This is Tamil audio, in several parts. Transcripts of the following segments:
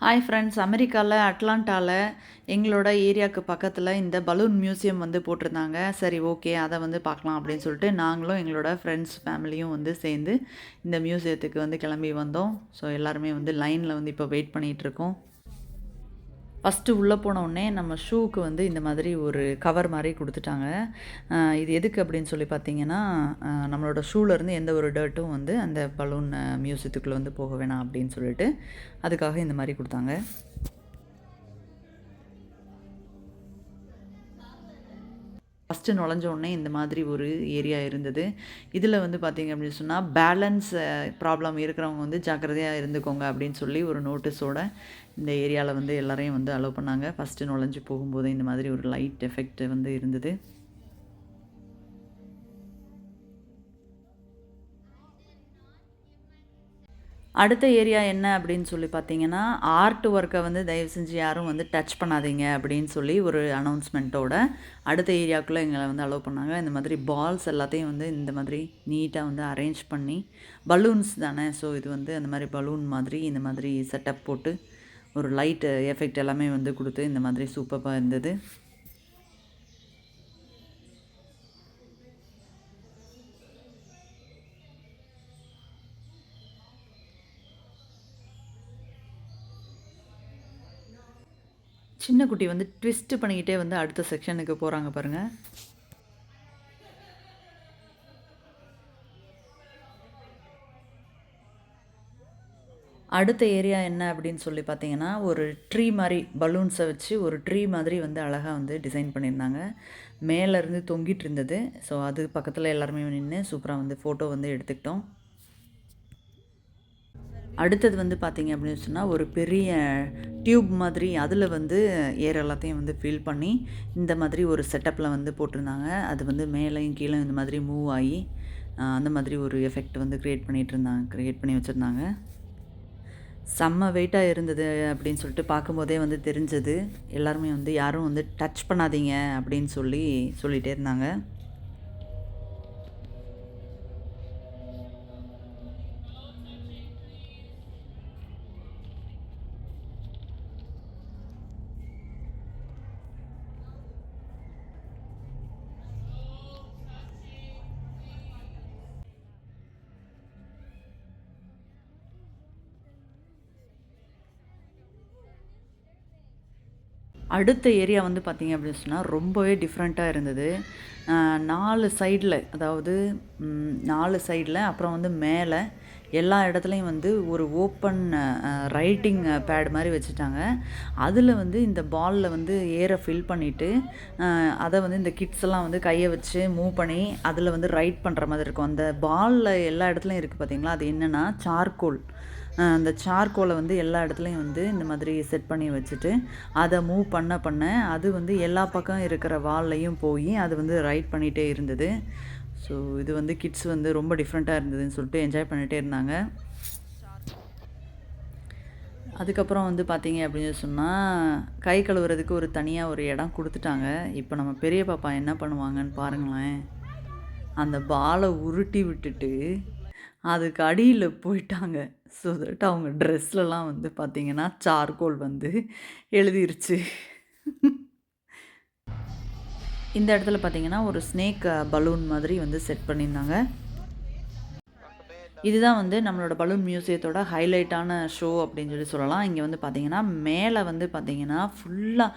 ஹாய் ஃப்ரெண்ட்ஸ் அமெரிக்காவில் அட்லாண்டாவில் எங்களோட ஏரியாவுக்கு பக்கத்தில் இந்த பலூன் மியூசியம் வந்து போட்டிருந்தாங்க. சரி ஓகே அதை வந்து பார்க்கலாம் அப்படின்னு சொல்லிட்டு நாங்களும் எங்களோட ஃப்ரெண்ட்ஸ் ஃபேமிலியும் வந்து சேர்ந்து இந்த மியூசியத்துக்கு வந்து கிளம்பி வந்தோம். ஸோ எல்லாருமே வந்து லைனில் வந்து இப்போ வெயிட் பண்ணிகிட்ருக்கோம் ஃபஸ்ட்டு உள்ளே போன உடனே நம்ம ஷூவுக்கு வந்து இந்த மாதிரி ஒரு கவர் மாதிரி கொடுத்துட்டாங்க. இது எதுக்கு அப்படின்னு சொல்லி பார்த்தீங்கன்னா நம்மளோட ஷூலேருந்து எந்த ஒரு டர்ட்டும் வந்து அந்த பலூன் மியூசியத்துக்குள்ளே வந்து போக வேணாம் அப்படின்னு சொல்லிட்டு அதுக்காக இந்த மாதிரி கொடுத்தாங்க. ஃபஸ்ட்டு நுழைஞ்ச உடனே இந்த மாதிரி ஒரு ஏரியா இருந்தது. இதில் வந்து பார்த்தீங்க அப்படின்னு சொன்னால் பேலன்ஸ் ப்ராப்ளம் இருக்கிறவங்க வந்து ஜாக்கிரதையாக இருந்துக்கோங்க அப்படின்னு சொல்லி ஒரு நோட்டீஸோட இந்த ஏரியாவில் வந்து எல்லோரையும் வந்து அலோவ் பண்ணாங்க. ஃபஸ்ட்டு நுழைஞ்சு போகும்போது இந்த மாதிரி ஒரு லைட் எஃபெக்ட் வந்து இருந்தது. அடுத்த ஏரியா என்ன அப்படின்னு சொல்லி பார்த்தீங்கன்னா ஆர்ட் ஒர்க்கை வந்து தயவு செஞ்சு யாரும் வந்து டச் பண்ணாதீங்க அப்படின்னு சொல்லி ஒரு அனௌன்ஸ்மெண்ட்டோட அடுத்த ஏரியாவுக்குள்ளே எங்களை வந்து அலோவ் பண்ணாங்க. இந்த மாதிரி பால்ஸ் எல்லாத்தையும் வந்து இந்த மாதிரி நீட்டாக வந்து அரேஞ்ச் பண்ணி பலூன்ஸ் தானே? ஸோ இது வந்து அந்த மாதிரி பலூன் மாதிரி இந்த மாதிரி செட்டப் போட்டு ஒரு லைட் எஃபெக்ட் எல்லாமே வந்து கொடுத்து இந்த மாதிரி சூப்பராக இருந்தது. சின்ன குட்டி வந்து ட்விஸ்ட் பண்ணிக்கிட்டே வந்து அடுத்த செக்ஷனுக்கு போகிறாங்க பாருங்கள் அடுத்த ஏரியா என்ன அப்படின்னு சொல்லி பார்த்தீங்கன்னா ஒரு ட்ரீ மாதிரி பலூன்ஸை வச்சு ஒரு ட்ரீ மாதிரி வந்து அழகாக வந்து டிசைன் பண்ணியிருந்தாங்க. மேலேருந்து தொங்கிட்டு இருந்தது. ஸோ அது பக்கத்தில் எல்லாருமே நின்று சூப்பராக வந்து ஃபோட்டோ வந்து எடுத்துக்கிட்டோம். அடுத்தது வந்து பார்த்தீங்க அப்படின்னு சொன்னால் ஒரு பெரிய டியூப் மாதிரி அதில் வந்து ஏர் எல்லாத்தையும் வந்து ஃபில் பண்ணி இந்த மாதிரி ஒரு செட்டப்பில் வந்து போட்டிருந்தாங்க. அது வந்து மேலேயும் கீழே இந்த மாதிரி மூவ் ஆகி அந்த மாதிரி ஒரு எஃபெக்ட் வந்து க்ரியேட் பண்ணிகிட்டு இருந்தாங்க க்ரியேட் பண்ணி வச்சுருந்தாங்க. செம்ம வெயிட்டாக இருந்தது அப்படின்னு சொல்லிட்டு பார்க்கும்போதே வந்து தெரிஞ்சது. எல்லாருமே வந்து யாரும் வந்து டச் பண்ணாதீங்க அப்படின்னு சொல்லி சொல்லிகிட்டே இருந்தாங்க. அடுத்த ஏரியா வந்து பார்த்தீங்க அப்படின்னு சொன்னால் ரொம்பவே டிஃப்ரெண்ட்டாக இருந்தது. நாலு சைடில் அதாவது நாலு சைடில் அப்புறம் வந்து மேலே எல்லா இடத்துலையும் வந்து ஒரு ஓப்பன் ரைட்டிங் பேட் மாதிரி வச்சுட்டாங்க. அதில் வந்து இந்த பாலில் வந்து ஏரை ஃபில் பண்ணிவிட்டு அதை வந்து இந்த கிட்ஸ் எல்லாம் வந்து கையை வச்சு மூவ் பண்ணி அதில் வந்து ரைட் பண்ணுற மாதிரி இருக்கும். அந்த பாலில் எல்லா இடத்துலையும் இருக்குது பார்த்தீங்களா? அது என்னென்னா சார்கோல் அந்த சார்கோலை வந்து எல்லா இடத்துலையும் வந்து இந்த மாதிரி செட் பண்ணி வச்சுட்டு அதை மூவ் பண்ண பண்ண அது வந்து எல்லா பக்கம் இருக்கிற வால்லையும் போய் அது வந்து ரைட் பண்ணிகிட்டே இருந்தது. ஸோ இது வந்து கிட்ஸ் வந்து ரொம்ப டிஃப்ரெண்ட்டாக இருந்ததுன்னு சொல்லிட்டு என்ஜாய் பண்ணிகிட்டே இருந்தாங்க. அதுக்கப்புறம் வந்து பார்த்தீங்க அப்படின்னு சொன்னால் கை கழுவுறதுக்கு ஒரு தனியாக ஒரு இடம் கொடுத்துட்டாங்க. இப்போ நம்ம பெரிய பாப்பா என்ன பண்ணுவாங்கன்னு பாருங்களேன். அந்த பாலை உருட்டி விட்டுட்டு அதுக்கு அடியில் போயிட்டாங்க. ஸோ தட் அவங்க ட்ரெஸ்லலாம் வந்து பார்த்தீங்கன்னா சார்கோல் வந்து எழுதிருச்சு. இந்த இடத்துல பார்த்தீங்கன்னா ஒரு ஸ்னேக் பலூன் மாதிரி வந்து செட் பண்ணியிருந்தாங்க. இதுதான் வந்து நம்மளோட பலூன் மியூசியத்தோட ஹைலைட்டான ஷோ அப்படின்னு சொல்லி சொல்லலாம். இங்கே வந்து பார்த்தீங்கன்னா மேலே வந்து பார்த்தீங்கன்னா ஃபுல்லாக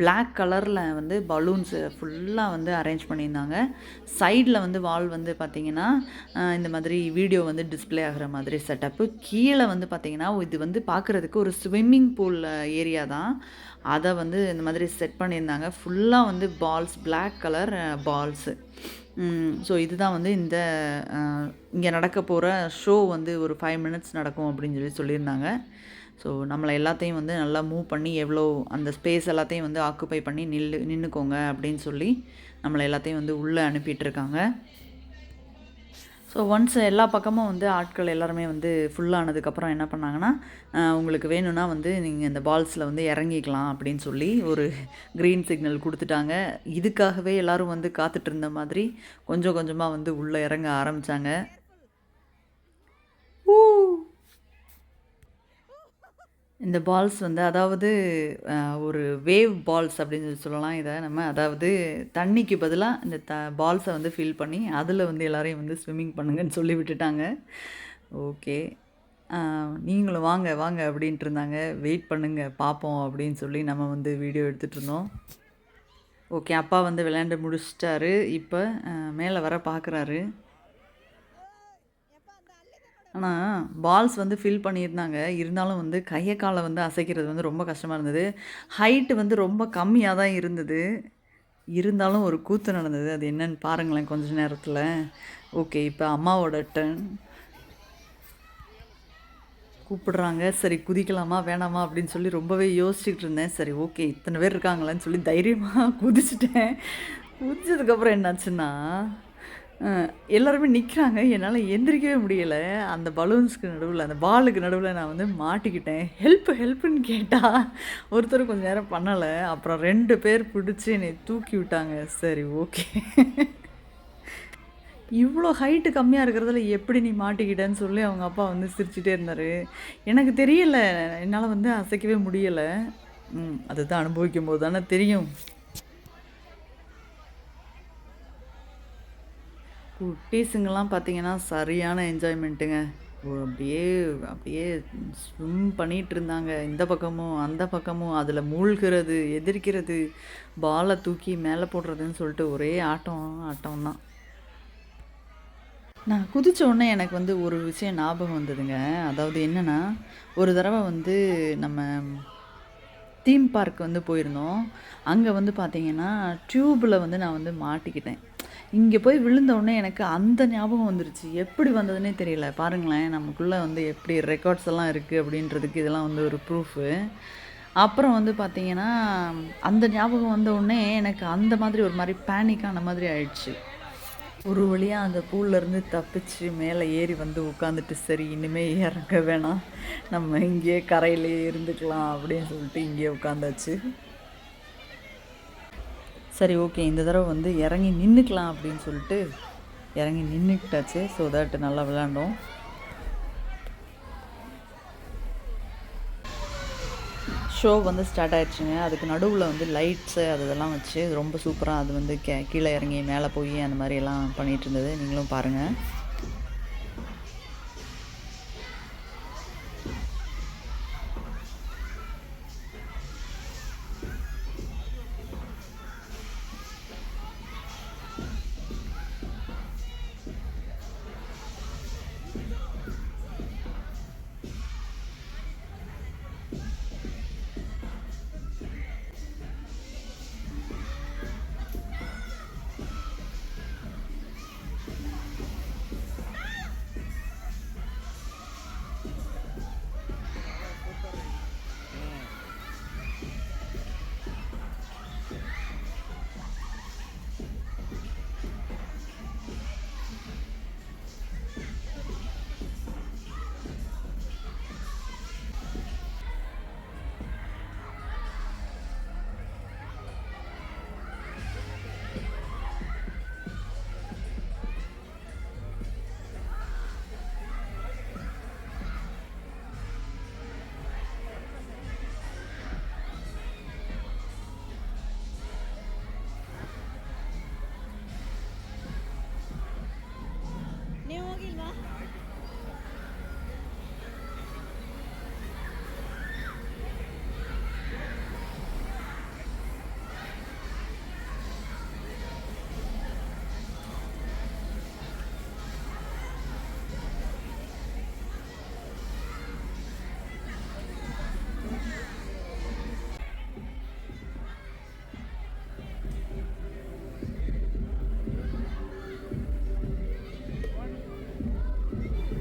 பிளாக் கலரில் வந்து பலூன்ஸு ஃபுல்லாக வந்து அரேஞ்ச் பண்ணியிருந்தாங்க. சைடில் வந்து வால் வந்து பார்த்தீங்கன்னா இந்த மாதிரி வீடியோ வந்து டிஸ்ப்ளே ஆகிற மாதிரி செட்டப்பு கீழே வந்து பார்த்தீங்கன்னா இது வந்து பார்க்குறதுக்கு ஒரு ஸ்விம்மிங் பூல் ஏரியா தான். அதை வந்து இந்த மாதிரி செட் பண்ணியிருந்தாங்க. ஃபுல்லாக வந்து balls black colour balls so இதுதான் வந்து இந்த இங்கே நடக்க போகிற ஷோ வந்து ஒரு ஃபைவ் மினிட்ஸ் நடக்கும் அப்படின்னு சொல்லி சொல்லியிருந்தாங்க. ஸோ நம்மளை எல்லாத்தையும் வந்து நல்லா மூவ் பண்ணி எவ்வளோ அந்த ஸ்பேஸ் எல்லாத்தையும் வந்து ஆக்குப்பை பண்ணி நில்லு நின்றுக்கோங்க அப்படின்னு சொல்லி நம்மளை எல்லாத்தையும் வந்து உள்ளே அனுப்பிட்டுருக்காங்க இருக்காங்க. ஸோ ஒன்ஸ் எல்லா பக்கமும் வந்து ஆட்கள் எல்லாருமே வந்து ஃபுல்லானதுக்கப்புறம் என்ன பண்ணாங்கன்னா உங்களுக்கு வேணும்னா வந்து நீங்கள் இந்த பால்ஸில் வந்து இறங்கிக்கலாம் அப்படின்னு சொல்லி ஒரு க்ரீன் சிக்னல் கொடுத்துட்டாங்க. இதுக்காகவே எல்லோரும் வந்து காத்துட்டு இருந்த மாதிரி கொஞ்சம் கொஞ்சமாக வந்து உள்ளே இறங்க ஆரம்பித்தாங்க இந்த பால்ஸ் வந்து அதாவது ஒரு வேவ் பால்ஸ் அப்படின்னு சொல்லி சொல்லலாம் இதை நம்ம. அதாவது தண்ணிக்கு பதிலாக இந்த த பால்ஸை வந்து ஃபில் பண்ணி, அதில் வந்து எல்லோரையும் வந்து ஸ்விம்மிங் பண்ணுங்கன்னு சொல்லி விட்டுட்டாங்க. ஓகே. நீங்களும் வாங்க, வாங்க அப்படின்ட்டு இருந்தாங்க. வெயிட் பண்ணுங்க பார்ப்போம் அப்படின்னு சொல்லி நம்ம வந்து வீடியோ எடுத்துட்டுருந்தோம். ஓகே. அப்பா வந்து விளையாண்டு முடிச்சுட்டாரு. இப்போ மேலே வர பார்க்குறாரு. ஆனால் பால்ஸ் வந்து ஃபில் பண்ணியிருந்தாங்க. இருந்தாலும் வந்து கையை காலை வந்து அசைக்கிறது வந்து ரொம்ப கஷ்டமாக இருந்தது. ஹைட்டு வந்து ரொம்ப கம்மியாக தான் இருந்தது. இருந்தாலும் ஒரு கூத்து நடந்தது. அது என்னன்னு பாருங்களேன் கொஞ்ச நேரத்தில் ஓகே. இப்போ அம்மாவோட டர்ன். கூப்பிடுறாங்க. சரி குதிக்கலாமா? வேணாமா? அப்படின்னு சொல்லி ரொம்பவே யோசிச்சுக்கிட்டு இருந்தேன். சரி ஓகே. இத்தனை பேர் இருக்காங்களேன்னு சொல்லி தைரியமாக குதிச்சிட்டேன் குதிச்சதுக்கப்புறம் என்னாச்சுன்னா, எல்லாருமே நிற்கிறாங்க என்னால் எந்திரிக்கவே முடியலை அந்த பலூன்ஸ்க்கு நடுவில் அந்த பாலுக்கு நடுவில் நான் வந்து மாட்டிக்கிட்டேன். ஹெல்ப் ஹெல்ப்புன்னு கேட்டால் ஒருத்தர் கொஞ்சம் நேரம் பண்ணலை அப்புறம் ரெண்டு பேர் பிடிச்சி என்னை தூக்கி விட்டாங்க. சரி ஓகே. இவ்வளோ ஹைட்டு கம்மியாக இருக்கிறதுல எப்படி நீ மாட்டிக்கிட்டேன்னு சொல்லி அவங்க அப்பா வந்து சிரிச்சுட்டே இருந்தார் எனக்கு தெரியல. என்னால் வந்து அசைக்கவே முடியலை ம். அதுதான் அனுபவிக்கும்போது தானே தெரியும். குட்டீஸுங்கெல்லாம் பார்த்தீங்கன்னா, சரியான என்ஜாய்மெண்ட்டுங்க. ஓ அப்படியே அப்படியே ஸ்விம் பண்ணிகிட்டு இருந்தாங்க. இந்த பக்கமும், அந்த பக்கமும். அதில் மூழ்கிறது எதிர்க்கிறது பாலை தூக்கி மேலே போடுறதுன்னு சொல்லிட்டு ஒரே ஆட்டம், ஆட்டம் தான். நான் குதிச்ச உடனே எனக்கு வந்து ஒரு விஷயம் ஞாபகம் வந்ததுங்க. அதாவது என்னன்னா, ஒரு தடவை வந்து நம்ம தீம் பார்க் வந்து போயிருந்தோம். அங்கே வந்து பார்த்தீங்கன்னா, டியூப்பில் வந்து நான் வந்து மாட்டிக்கிட்டேன். இங்கே போய் விழுந்த உடனே எனக்கு அந்த ஞாபகம் வந்துருச்சு. எப்படி வந்ததுன்னே தெரியல. பாருங்களேன், நமக்குள்ளே வந்து எப்படி ரெக்கார்ட்ஸ் எல்லாம் இருக்குது அப்படின்றதுக்கு இதெல்லாம் வந்து ஒரு ப்ரூஃபு. அப்புறம் வந்து பார்த்தீங்கன்னா, அந்த ஞாபகம் வந்த உடனே எனக்கு அந்த மாதிரி ஒரு மாதிரி பேனிக்கான மாதிரி ஆயிடுச்சு. ஒரு வழியாக அந்த பூல்லேருந்து தப்பிச்சு மேலே ஏறி வந்து உட்காந்துட்டு, சரி இனிமேல் இறங்க வேணாம். நம்ம இங்கேயே கரையிலேயே இருந்துக்கலாம் அப்படின்னு சொல்லிட்டு இங்கேயே உட்காந்தாச்சு. சரி ஓகே. இந்த தடவை வந்து இறங்கி நின்றுக்கலாம் அப்படின்னு சொல்லிட்டு, இறங்கி நின்றுக்கிட்டாச்சு ஸோ தட் நல்லா விளாண்டோம் ஷோ வந்து ஸ்டார்ட் ஆயிடுச்சுங்க. அதுக்கு நடுவில் வந்து லைட்ஸு அது இதெல்லாம் வச்சு ரொம்ப சூப்பராக அது வந்து கே கீழே இறங்கி மேலே போய் அந்த மாதிரி எல்லாம் பண்ணிகிட்டு இருந்தது. நீங்களும் பாருங்கள்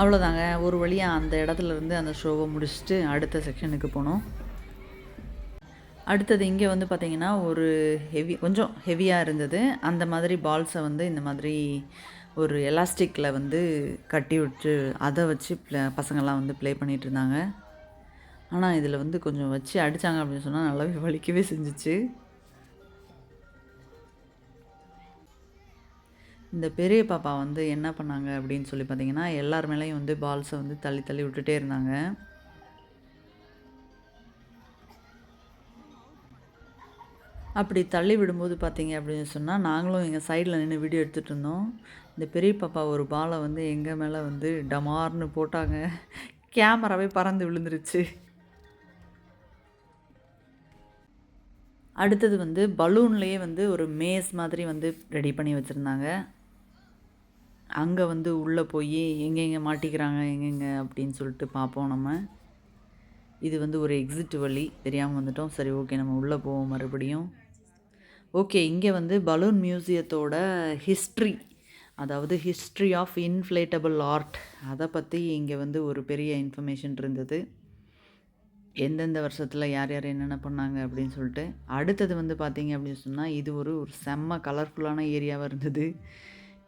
அவ்வளோதாங்க. ஒரு வழியாக அந்த இடத்துலருந்து அந்த ஷோவை முடிச்சுட்டு அடுத்த செக்ஷனுக்கு போனோம். அடுத்தது இங்கே வந்து பார்த்திங்கன்னா ஒரு ஹெவி கொஞ்சம் ஹெவியாக இருந்தது. அந்த மாதிரி பால்ஸை வந்து இந்த மாதிரி ஒரு எலாஸ்டிக்கில் வந்து கட்டி விட்டு, அதை வச்சு ப்ள பசங்கள்லாம் வந்து ப்ளே பண்ணிகிட்டு இருந்தாங்க. ஆனால் இதில் வந்து கொஞ்சம் வச்சு அடிச்சாங்க அப்படின்னு சொன்னால் நல்லாவே வலிக்கவே செஞ்சுச்சு. இந்த பெரிய பாப்பா வந்து என்ன பண்ணாங்க அப்படின்னு சொல்லி பார்த்தீங்கன்னா எல்லார் மேலேயும் வந்து பால்ஸை வந்து தள்ளி தள்ளி விட்டுட்டே இருந்தாங்க. அப்படி தள்ளி விடும்போது பார்த்தீங்க அப்படின்னு சொன்னால் நாங்களும் எங்கள் சைடில் நின்று வீடியோ எடுத்துகிட்டு இருந்தோம். இந்த பெரிய பாப்பா ஒரு பாலை வந்து எங்கள் மேலே வந்து டமார்னு போட்டாங்க. கேமராவே பறந்து விழுந்துருச்சு. அடுத்தது வந்து பலூன்லேயே வந்து ஒரு மேஸ் மாதிரி வந்து ரெடி பண்ணி வச்சுருந்தாங்க. அங்கே வந்து உள்ளே போய் எங்கெங்கே மாட்டிக்கிறாங்க எங்கெங்கே அப்படின்னு சொல்லிட்டு பார்ப்போம் நம்ம. இது வந்து ஒரு எக்ஸிட் வழி. தெரியாமல் வந்துட்டோம். சரி ஓகே நம்ம உள்ளே போவோம் மறுபடியும். ஓகே இங்கே வந்து பலூன் மியூசியத்தோட ஹிஸ்ட்ரி அதாவது ஹிஸ்ட்ரி ஆஃப் இன்ஃப்ளேட்டபிள் ஆர்ட் அதை பற்றி இங்கே வந்து ஒரு பெரிய இன்ஃபர்மேஷன் இருந்தது. எந்தெந்த வருஷத்தில் யார் யார் என்னென்ன பண்ணாங்க அப்படின்னு சொல்லிட்டு. அடுத்தது வந்து பார்த்தீங்க அப்படின்னு சொன்னால் இது ஒரு ஒரு செம்ம கலர்ஃபுல்லான ஏரியாவாக இருந்தது.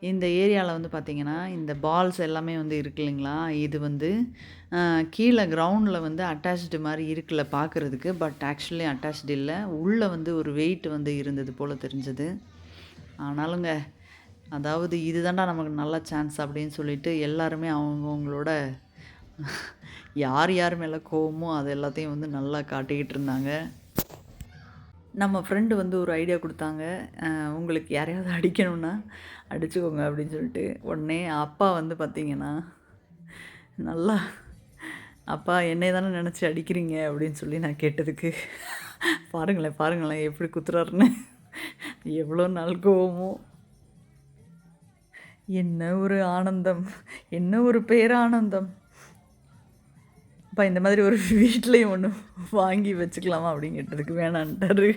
இந்த ஏரியாவில் வந்து பார்த்திங்கன்னா இந்த பால்ஸ் எல்லாமே வந்து இருக்கு இல்லைங்களா? இது வந்து கீழே கிரவுண்டில் வந்து அட்டாச்டு மாதிரி இருக்குல்ல பார்க்குறதுக்கு பட் ஆக்சுவலி அட்டாச்டு இல்லை. உள்ளே வந்து ஒரு வெயிட் வந்து இருந்தது போல் தெரிஞ்சது. ஆனாலுங்க அதாவது இதுதான்டா நமக்கு நல்ல சான்ஸ் அப்படின்னு சொல்லிட்டு எல்லாருமே அவங்கவுங்களோட யார் யார் மேலே கோவமோ அது எல்லாத்தையும் வந்து நல்லா காட்டிக்கிட்டு இருந்தாங்க. நம்ம ஃப்ரெண்டு வந்து ஒரு ஐடியா கொடுத்தாங்க. உங்களுக்கு யாரையாவது அடிக்கணும்னா அடிச்சுக்கோங்க அப்படின்னு சொல்லிட்டு. உடனே அப்பா வந்து பார்த்தீங்கன்னா நல்லா அப்பா என்னை தானே நினச்சி அடிக்கிறீங்க? அப்படின்னு சொல்லி நான் கேட்டதுக்கு பாருங்களேன் பாருங்களேன் எப்படி குத்துறாருன்னு. எவ்வளோ நாள் கோவமோ. என்ன ஒரு ஆனந்தம் என்ன ஒரு பேரானந்தம். அப்பா இந்த மாதிரி ஒரு வீட்லேயும் ஒன்று வாங்கி வச்சுக்கலாமா அப்படின்னு கேட்டதுக்கு வேணான்ட்டாரு.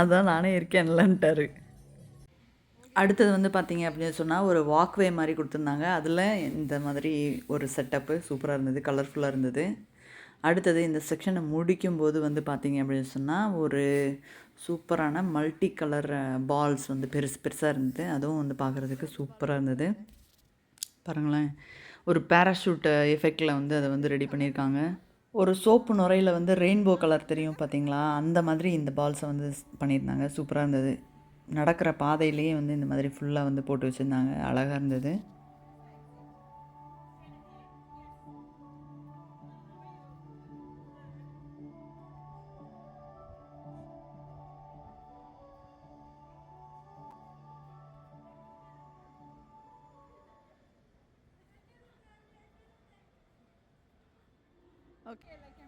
அதான் நானே இருக்கேன்லன்ட்டாரு அடுத்தது வந்து பார்த்தீங்க அப்படின்னு சொன்னால் ஒரு வாக்வே மாதிரி கொடுத்துருந்தாங்க. அதில் இந்த மாதிரி ஒரு செட்டப்பு சூப்பராக இருந்தது கலர்ஃபுல்லாக இருந்தது. அடுத்தது இந்த செக்ஷனை முடிக்கும்போது வந்து பார்த்தீங்க அப்படின்னு சொன்னால் ஒரு சூப்பரான மல்டி கலர் பால்ஸ் வந்து பெருசு பெருசாக இருந்தது. அதுவும் வந்து பார்க்குறதுக்கு சூப்பராக இருந்தது. பாருங்களேன். ஒரு பேராஷூட் எஃபெக்டில் வந்து அதை வந்து ரெடி பண்ணியிருக்காங்க. ஒரு சோப்பு நுரையில் வந்து ரெயின்போ கலர் தெரியும் பார்த்தீங்களா அந்த மாதிரி இந்த பால்ஸை வந்து பண்ணியிருந்தாங்க. சூப்பராக இருந்தது. நடக்கிற பாதையிலேயே வந்து இந்த மாதிரி ஃபுல்லாக வந்து போட்டு வச்சுருந்தாங்க. அழகாக இருந்தது.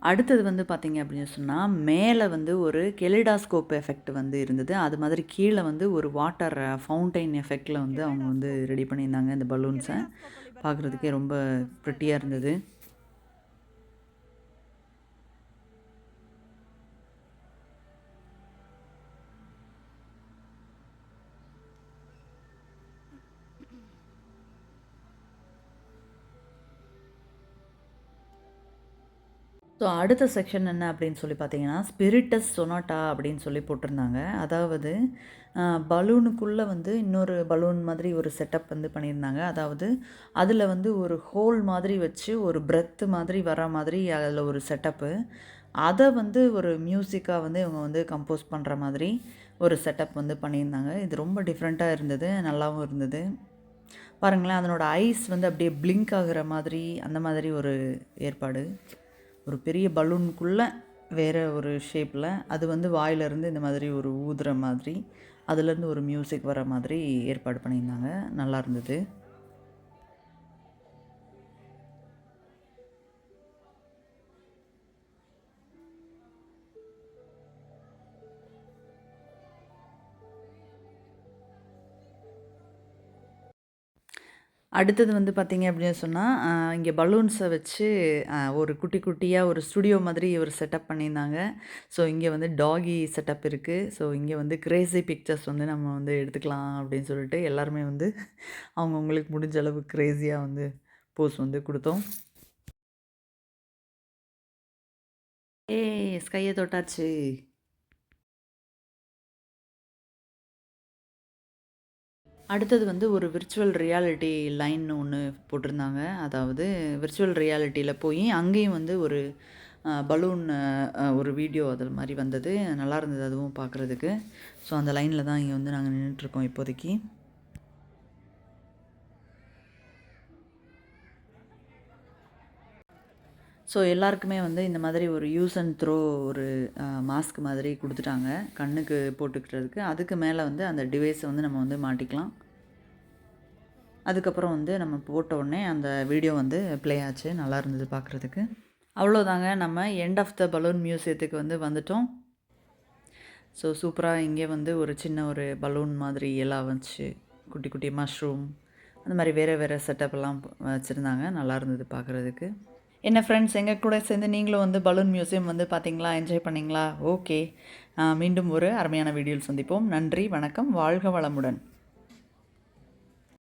அடுத்தது வந்து பார்த்தீங்க அப்படின்னு சொன்னால் மேலே வந்து ஒரு கெலிடாஸ்கோப் எஃபெக்ட் வந்து இருந்தது. அது மாதிரி கீழே வந்து ஒரு வாட்டர் ஃபவுண்டைன் எஃபெக்டில் வந்து அவங்க வந்து ரெடி பண்ணியிருந்தாங்க இந்த பலூன்ஸை பார்க்குறதுக்கே ரொம்ப ப்ரிட்டியாக இருந்தது. ஸோ அடுத்த செக்ஷன் என்ன அப்படின்னு சொல்லி பார்த்தீங்கன்னா ஸ்பிரிட்டஸ் சொனாட்டா அப்படின்னு சொல்லி போட்டிருந்தாங்க. அதாவது பலூனுக்குள்ளே வந்து இன்னொரு பலூன் மாதிரி ஒரு செட்டப் வந்து பண்ணியிருந்தாங்க. அதாவது அதில் வந்து ஒரு ஹோல் மாதிரி வச்சு ஒரு பிரெத்து மாதிரி வர மாதிரி அதில் ஒரு செட்டப்பு அதை வந்து ஒரு மியூசிக்காக வந்து இவங்க வந்து கம்போஸ் பண்ணுற மாதிரி ஒரு செட்டப் வந்து பண்ணியிருந்தாங்க. இது ரொம்ப டிஃப்ரெண்ட்டாக இருந்தது நல்லாவும் இருந்தது. பாருங்களேன் அதனோட ஐஸ் வந்து அப்படியே பிளிங்க் ஆகிற மாதிரி அந்த மாதிரி ஒரு ஏற்பாடு. ஒரு பெரிய பலூனுக்குள்ளே வேறு ஒரு ஷேப்பில் அது வந்து வாயிலிருந்து இந்த மாதிரி ஒரு ஊதுற மாதிரி அதுலேருந்து ஒரு மியூசிக் வர மாதிரி ஏற்பாடு பண்ணியிருந்தாங்க. நல்லா இருந்தது. அடுத்தது வந்து பார்த்திங்க அப்படின்னு சொன்னால் இங்கே பலூன்ஸை வச்சு ஒரு குட்டி குட்டியாக ஒரு ஸ்டுடியோ மாதிரி ஒரு செட்டப் பண்ணியிருந்தாங்க. ஸோ இங்கே வந்து டாகி செட்டப் இருக்குது ஸோ இங்கே வந்து கிரேசி பிக்சர்ஸ் வந்து நம்ம வந்து எடுத்துக்கலாம் அப்படின்னு சொல்லிட்டு எல்லாருமே வந்து அவங்கவுங்களுக்கு முடிஞ்ச அளவு க்ரேஸியாக வந்து போஸ் வந்து கொடுத்தோம். ஏ ஸ்கையை தொட்டாச்சு. அடுத்தது வந்து ஒரு விர்ச்சுவல் ரியாலிட்டி லைன் ஒன்று போட்டிருந்தாங்க. அதாவது விர்ச்சுவல் ரியாலிட்டியில் போய் அங்கேயும் வந்து ஒரு பலூன் ஒரு வீடியோ அதில் மாதிரி வந்தது. நல்லா இருந்தது அதுவும் பார்க்குறதுக்கு ஸோ அந்த லைனில் தான் இங்கே வந்து நாங்கள் நின்றுட்டுருக்கோம் இப்போதைக்கு. ஸோ எல்லாருக்குமே வந்து இந்த மாதிரி ஒரு யூஸ் அண்ட் த்ரோ ஒரு மாஸ்க் மாதிரி கொடுத்துட்டாங்க. கண்ணுக்கு போட்டுக்கிறதுக்கு. அதுக்கு மேலே வந்து அந்த டிவைஸை வந்து நம்ம வந்து மாட்டிக்கலாம். அதுக்கப்புறம் வந்து நம்ம போட்ட உடனே அந்த வீடியோ வந்து ப்ளே ஆச்சு. நல்லா இருந்தது பார்க்குறதுக்கு அவ்வளோதாங்க நம்ம எண்ட் ஆஃப் த பலூன் மியூசியத்துக்கு வந்து வந்துட்டோம். ஸோ சூப்பராக இங்கே வந்து ஒரு சின்ன ஒரு பலூன் மாதிரி எல்லாம் வச்சு குட்டி குட்டி மஷ்ரூம் அந்த மாதிரி வேறு வேறு செட்டப்லாம் வச்சுருந்தாங்க. நல்லா இருந்தது பார்க்குறதுக்கு என்ன ஃப்ரெண்ட்ஸ் எங்கள் கூட சேர்ந்து நீங்களும் வந்து பலூன் மியூசியம் வந்து பார்த்தீங்களா என்ஜாய் பண்ணீங்களா? ஓகே மீண்டும் ஒரு அருமையான வீடியோவில் சந்திப்போம். நன்றி வணக்கம். வாழ்க வளமுடன்.